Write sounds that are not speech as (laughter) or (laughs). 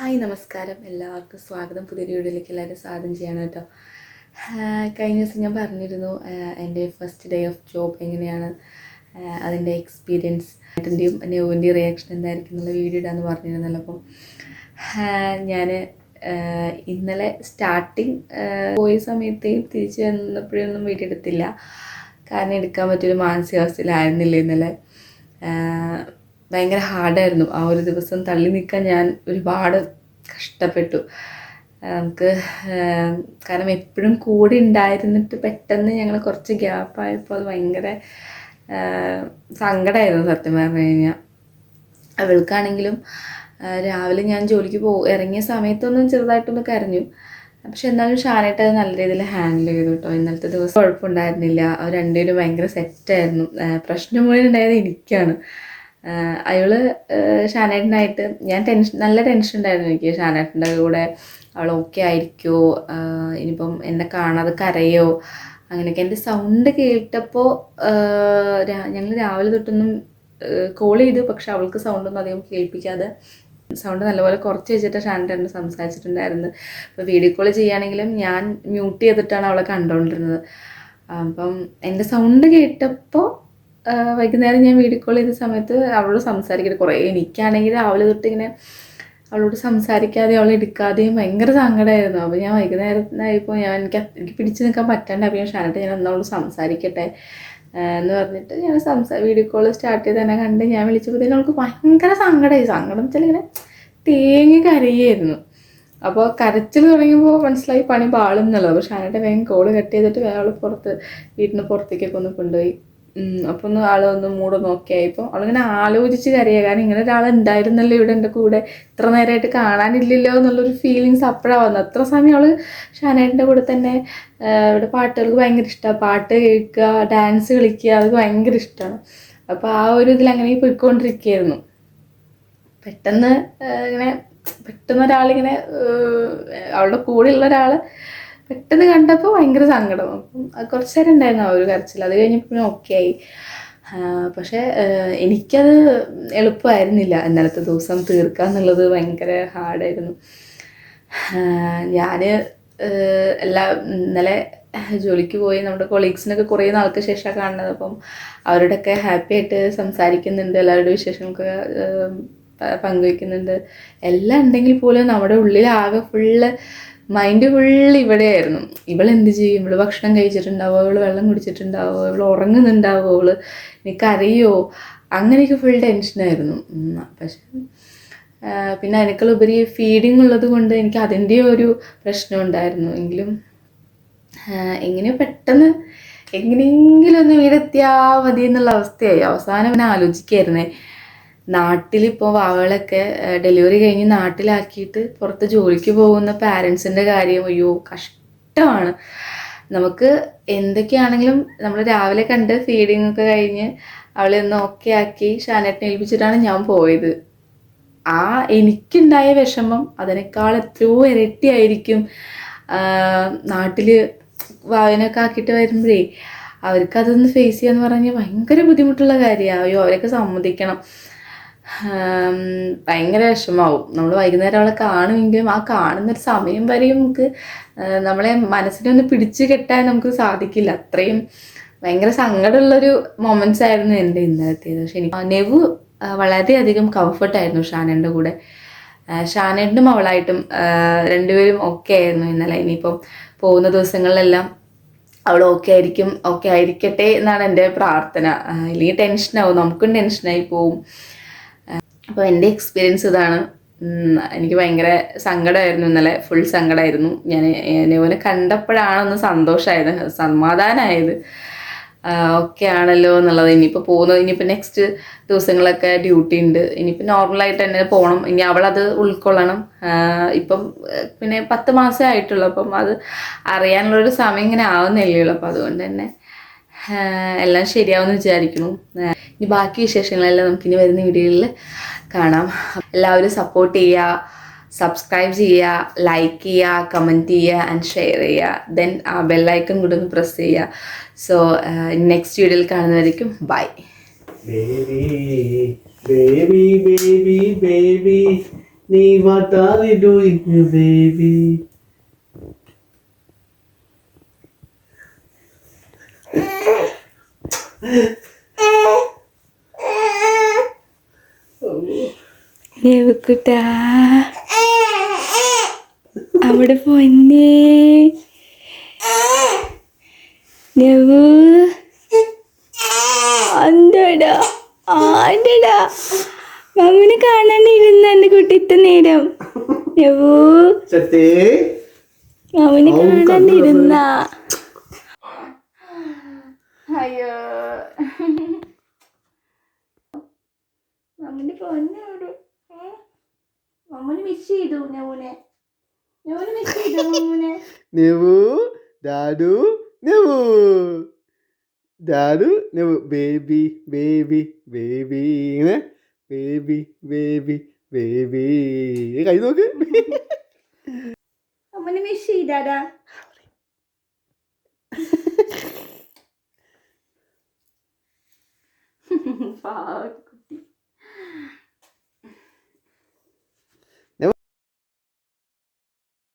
Hi നമസ്കാരം. എല്ലാവർക്കും സ്വാഗതം. പുതിയ വീഡിയോയിലേക്ക് എല്ലാവരും സ്വാഗതം ചെയ്യണം കേട്ടോ. കഴിഞ്ഞ ദിവസം ഞാൻ പറഞ്ഞിരുന്നു എന്റെ ഫസ്റ്റ് ഡേ ഓഫ് ജോബ് എങ്ങനെയാണ് അതിന്റെ എക്സ്പീരിയൻസ് ഏട്ടന്റെയും നെവിന്റെയും റിയാക്ഷൻ എന്തായിരിക്കും എന്നുള്ള വീഡിയോ ഇടാന്ന് പറഞ്ഞിരുന്നല്ലോ അപ്പം. ഞാൻ ഇന്നലെ സ്റ്റാർട്ടിങ് പോയ സമയത്തേയും തിരിച്ചു വന്നപ്പോഴൊന്നും വീഡിയോ എടുത്തില്ല. കാരണം എടുക്കാൻ പറ്റിയൊരു മാനസികാവസ്ഥയിലായിരുന്നില്ല ഇന്നലെ. ഭയങ്കര ഹാർഡായിരുന്നു. ആ ഒരു ദിവസം തള്ളി നിൽക്കാൻ ഞാൻ ഒരുപാട് കഷ്ടപ്പെട്ടു. നമുക്ക് കാരണം എപ്പോഴും കൂടെ ഉണ്ടായിരുന്നിട്ട് പെട്ടെന്ന് ഞങ്ങൾ കുറച്ച് ഗ്യാപ്പായപ്പോൾ അത് ഭയങ്കര സങ്കടമായിരുന്നു സത്യം പറഞ്ഞു കഴിഞ്ഞാൽ അവൾക്കാണെങ്കിലും രാവിലെ ഞാൻ ജോലിക്ക് പോ ഇറങ്ങിയ സമയത്തൊന്നും ചെറുതായിട്ടൊന്ന് കരഞ്ഞു. പക്ഷെ എന്നാലും ഷാനായിട്ട് അത് നല്ല രീതിയിൽ ഹാൻഡിൽ ചെയ്തു കേട്ടോ ഇന്നലത്തെ ദിവസം കുഴപ്പമുണ്ടായിരുന്നില്ല. അവർ രണ്ടുപേരും ഭയങ്കര സെറ്റായിരുന്നു പ്രശ്നം മുഴുവൻ ഉണ്ടായത് എനിക്കാണ്. അയാൾ ഷാനേട്ടനായിട്ട് ഞാൻ ടെൻഷൻ നല്ല ടെൻഷൻ ഉണ്ടായിരുന്നു എനിക്ക്. ഷാനേട്ടന്റെ കൂടെ അവൾ ഓക്കെ ആയിരിക്കുമോ ഇനിയിപ്പം എന്നെ കാണാതെ കരയോ? അങ്ങനെയൊക്കെ. എന്റെ സൗണ്ട് കേട്ടപ്പോൾ ഞങ്ങൾ രാവിലെ തൊട്ടൊന്നും കോൾ ചെയ്തു. പക്ഷെ അവൾക്ക് സൗണ്ടൊന്നും അധികം കേൾപ്പിക്കാതെ സൗണ്ട് നല്ലപോലെ കുറച്ച് വെച്ചിട്ട് ഷാനേട്ടൻ സംസാരിച്ചിട്ടുണ്ടായിരുന്നത്. ഇപ്പോൾ വീഡിയോ കോൾ ചെയ്യുകയാണെങ്കിലും ഞാൻ മ്യൂട്ട് ചെയ്തിട്ടാണ് അവളെ കണ്ടുകൊണ്ടിരുന്നത് അപ്പം എന്റെ സൗണ്ട് കേട്ടപ്പോൾ വൈകുന്നേരം ഞാൻ വീഡിയോ കോൾ ചെയ്ത സമയത്ത് അവളോട് സംസാരിക്കരുത് കുറേ. എനിക്കാണെങ്കിൽ രാവിലെ തൊട്ട് ഇങ്ങനെ അവളോട് സംസാരിക്കാതെ അവളെ എടുക്കാതെയും ഭയങ്കര സങ്കടമായിരുന്നു അപ്പോൾ ഞാൻ വൈകുന്നേരത്തിനായപ്പോൾ ഞാൻ എനിക്ക് എനിക്ക് പിടിച്ചു നിൽക്കാൻ പറ്റാണ്ട് അപ്പോൾ ഞാൻ ഷാനട്ട് ഞാൻ എന്നോട് സംസാരിക്കട്ടെ എന്ന് പറഞ്ഞിട്ട് ഞാൻ സംസാ വീഡിയോ കോൾ സ്റ്റാർട്ട് ചെയ്ത് തന്നെ കണ്ട് ഞാൻ വിളിച്ചപ്പോഴത്തേനും അവൾക്ക് ഭയങ്കര സങ്കടമായി സങ്കടം വെച്ചാൽ ഇങ്ങനെ തേങ്ങി കരയായിരുന്നു അപ്പോൾ കരച്ചിൽ തുടങ്ങിയപ്പോൾ മനസ്സിലായി പണി പാളും എന്നുള്ളത്. അപ്പോൾ ഷാനിട്ട് വേഗം കോൾ കട്ട് ചെയ്തിട്ട് വേറെ പുറത്ത് വീട്ടിന് പുറത്തേക്കൊക്കെ ഒന്ന് കൊണ്ടുപോയി. അപ്പോൾ ഒന്ന് ആളൊന്ന് മൂട് നോക്കിയായപ്പോൾ അവളിങ്ങനെ ആലോചിച്ച് കരയുക കാരണം ഇങ്ങനെ ഒരാൾ ഉണ്ടായിരുന്നല്ലോ ഇവിടെ എന്റെ കൂടെ. ഇത്ര നേരമായിട്ട് കാണാനില്ലല്ലോ എന്നുള്ളൊരു ഫീലിങ്സ് അപ്പോഴാണ് വന്നത്. അത്ര സമയം അവൾ ഷാനേട്ടന്റെ കൂടെ തന്നെ ഇവിടെ പാട്ടുകൾക്ക് ഭയങ്കര ഇഷ്ടമാണ് പാട്ട് കേൾക്കുക ഡാൻസ് കളിക്കുക അതൊക്കെ ഭയങ്കര ഇഷ്ടമാണ് അപ്പോൾ ആ ഒരു ഇതിൽ അങ്ങനെ പോയിക്കൊണ്ടിരിക്കുകയായിരുന്നു. പെട്ടെന്ന് ഇങ്ങനെ പെട്ടെന്ന് ഒരാളിങ്ങനെ അവളുടെ കൂടെയുള്ള ഒരാൾ പെട്ടെന്ന് കണ്ടപ്പോൾ ഭയങ്കര സങ്കടം. അപ്പം കുറച്ച് നേരം ഉണ്ടായിരുന്നു ആ ഒരു കരച്ചിൽ അത് കഴിഞ്ഞപ്പോൾ പിന്നെ ഓക്കെ ആയി. പക്ഷേ എനിക്കത് എളുപ്പമായിരുന്നില്ല ഇന്നലത്തെ ദിവസം തീർക്കുക എന്നുള്ളത് ഭയങ്കര ഹാർഡായിരുന്നു ഞാൻ എല്ലാ ഇന്നലെ ജോലിക്ക് പോയി നമ്മുടെ കൊളീഗ്സിനൊക്കെ കുറേ നാൾക്ക് ശേഷമാണ് കാണുന്നത്. അപ്പം അവരോടൊക്കെ ഹാപ്പി ആയിട്ട് സംസാരിക്കുന്നുണ്ട്. എല്ലാവരുടെ വിശേഷങ്ങളൊക്കെ പങ്കുവയ്ക്കുന്നുണ്ട് എല്ലാം ഉണ്ടെങ്കിൽ പോലും നമ്മുടെ ഉള്ളിൽ ആകെ ഫുള്ള് മൈൻഡ് ഫുള്ള് ഇവിടെയായിരുന്നു. ഇവൾ എന്ത് ചെയ്യും? ഇവൾ ഭക്ഷണം കഴിച്ചിട്ടുണ്ടാവോ? ഇവൾ വെള്ളം കുടിച്ചിട്ടുണ്ടാവോ? ഇവൾ ഉറങ്ങുന്നുണ്ടാവോ? ഇവൾ എനിക്കറിയോ? അങ്ങനെയൊക്കെ ഫുൾ ടെൻഷനായിരുന്നു പക്ഷെ പിന്നെ അതിനേക്കാളുപരി ഫീഡിങ് ഉള്ളത് കൊണ്ട് എനിക്ക് അതിന്റെ ഒരു പ്രശ്നം ഉണ്ടായിരുന്നു. എങ്കിലും എങ്ങനെ പെട്ടെന്ന് എങ്ങനെയെങ്കിലും ഒന്ന് വീടെത്തിയാ മതി എന്നുള്ള അവസ്ഥയായി. അവസാനം ഞാൻ ആലോചിക്കായിരുന്നേ. നാട്ടിലിപ്പോൾ വാവകളൊക്കെ ഡെലിവറി കഴിഞ്ഞ് നാട്ടിലാക്കിയിട്ട് പുറത്ത് ജോലിക്ക് പോകുന്ന പാരൻസിന്റെ കാര്യം അയ്യോ കഷ്ടമാണ്. നമുക്ക് എന്തൊക്കെയാണെങ്കിലും നമ്മൾ രാവിലെ കണ്ട് ഫീഡിങ് ഒക്കെ കഴിഞ്ഞ് അവളെ ഒന്ന് ഓക്കെ ആക്കി ഷാനറ്റിനെ ഏൽപ്പിച്ചിട്ടാണ് ഞാൻ പോയത്. ആ എനിക്കുണ്ടായ വിഷമം അതിനേക്കാൾ എത്രയോ ഇരട്ടിയായിരിക്കും. നാട്ടിൽ വാവിനൊക്കെ ആക്കിയിട്ട് വരുമ്പോഴേ അവർക്ക് അതൊന്ന് ഫേസ് ചെയ്യാന്ന് പറഞ്ഞാൽ ഭയങ്കര ബുദ്ധിമുട്ടുള്ള കാര്യമാണ് അയ്യോ അവരൊക്കെ സമ്മതിക്കണം. ഭയങ്കര വിഷമാവും നമ്മൾ വൈകുന്നേരം അവളെ കാണുമെങ്കിലും ആ കാണുന്നൊരു സമയം വരെയും നമുക്ക് നമ്മളെ മനസ്സിനൊന്ന് പിടിച്ചു കെട്ടാൻ നമുക്ക് സാധിക്കില്ല. അത്രയും ഭയങ്കര സങ്കടമുള്ളൊരു മൊമെന്റ്സ് ആയിരുന്നു എന്റെ ഇന്നലത്തേത്. പക്ഷെ എനിക്ക് നെവ് വളരെയധികം കംഫർട്ടായിരുന്നു ഷാനന്റെ കൂടെ. ഷാനേടിനും അവളായിട്ടും രണ്ടുപേരും ഓക്കെ ആയിരുന്നു ഇന്നലെ. ഇനിയിപ്പം പോകുന്ന ദിവസങ്ങളിലെല്ലാം അവൾ ഓക്കെ ആയിരിക്കും ഓക്കെ ആയിരിക്കട്ടെ എന്നാണ് എന്റെ പ്രാർത്ഥന. ഇല്ലെങ്കിൽ ടെൻഷനാവും നമുക്കും ടെൻഷനായി പോവും. അപ്പോൾ എന്റെ എക്സ്പീരിയൻസ് ഇതാണ്. എനിക്ക് ഭയങ്കര സങ്കടമായിരുന്നു. ഇന്നലെ ഫുൾ സങ്കടമായിരുന്നു. ഞാൻ നെവനെ കണ്ടപ്പോഴാണ് ഒന്ന് സന്തോഷമായത് സമാധാനമായത്. ഓക്കെ ആണല്ലോ എന്നുള്ളത്. ഇനിയിപ്പോൾ പോകുന്നത് ഇനിയിപ്പോൾ നെക്സ്റ്റ് ദിവസങ്ങളൊക്കെ ഡ്യൂട്ടി ഉണ്ട്. ഇനിയിപ്പോൾ നോർമലായിട്ട് തന്നെ പോകണം ഇനി അവളത് ഉൾക്കൊള്ളണം. ഇപ്പം പിന്നെ പത്ത് മാസമേ ആയിട്ടുള്ളൂ. അപ്പം അത് അറിയാനുള്ളൊരു സമയം ഇങ്ങനെ ആവുന്നില്ലല്ലോ അപ്പം അതുകൊണ്ട് തന്നെ എല്ലാം ശരിയാവുമെന്ന് വിചാരിക്കുന്നു. ഇനി ബാക്കി വിശേഷങ്ങളെല്ലാം നമുക്ക് ഇനി വരുന്ന വീഡിയോയിൽ കാണാം. എല്ലാവരും സപ്പോർട്ട് ചെയ്യുക സബ്സ്ക്രൈബ് ചെയ്യുക ലൈക്ക് ചെയ്യുക കമന്റ് ചെയ്യുക ആൻഡ് ഷെയർ ചെയ്യുക. ദെൻ ആ ബെല്ലൈക്കൺ കൂടെ ഒന്ന് പ്രസ് ചെയ്യുക. സോ നെക്സ്റ്റ് വീഡിയോയിൽ കാണുന്നതായിരിക്കും ബൈ ബേബി ബേബി ബേബി നീ ബേബി baby. ദേവക്കുട്ടാ. അവിടെ പൊന്നേ നെവു അന്തടാ ആണ്ടടാ മമ്മിനെ കാണാനിരുന്ന എന്റെ കുട്ടി ഇത്ര നേരം. നെവു ചത്തേ. മമ്മിനെ കാണാനിരുന്ന അയ്യോ. മമ്മിന്റെ മമ്മിനെ മിസ് ചെയ്തു നെവുനെ. നെവുനെ മിസ് ചെയ്തു (laughs) മമ്മുനെ. നെവു ഡാഡു നെവു. ഡാഡു നെവു. Baby baby baby. ഇങ്ങനെ. Baby baby baby. കൈ നോക്ക്. (laughs) അമ്മനെ മിസ് ചെയ്താടാ. (laughs) പാവ.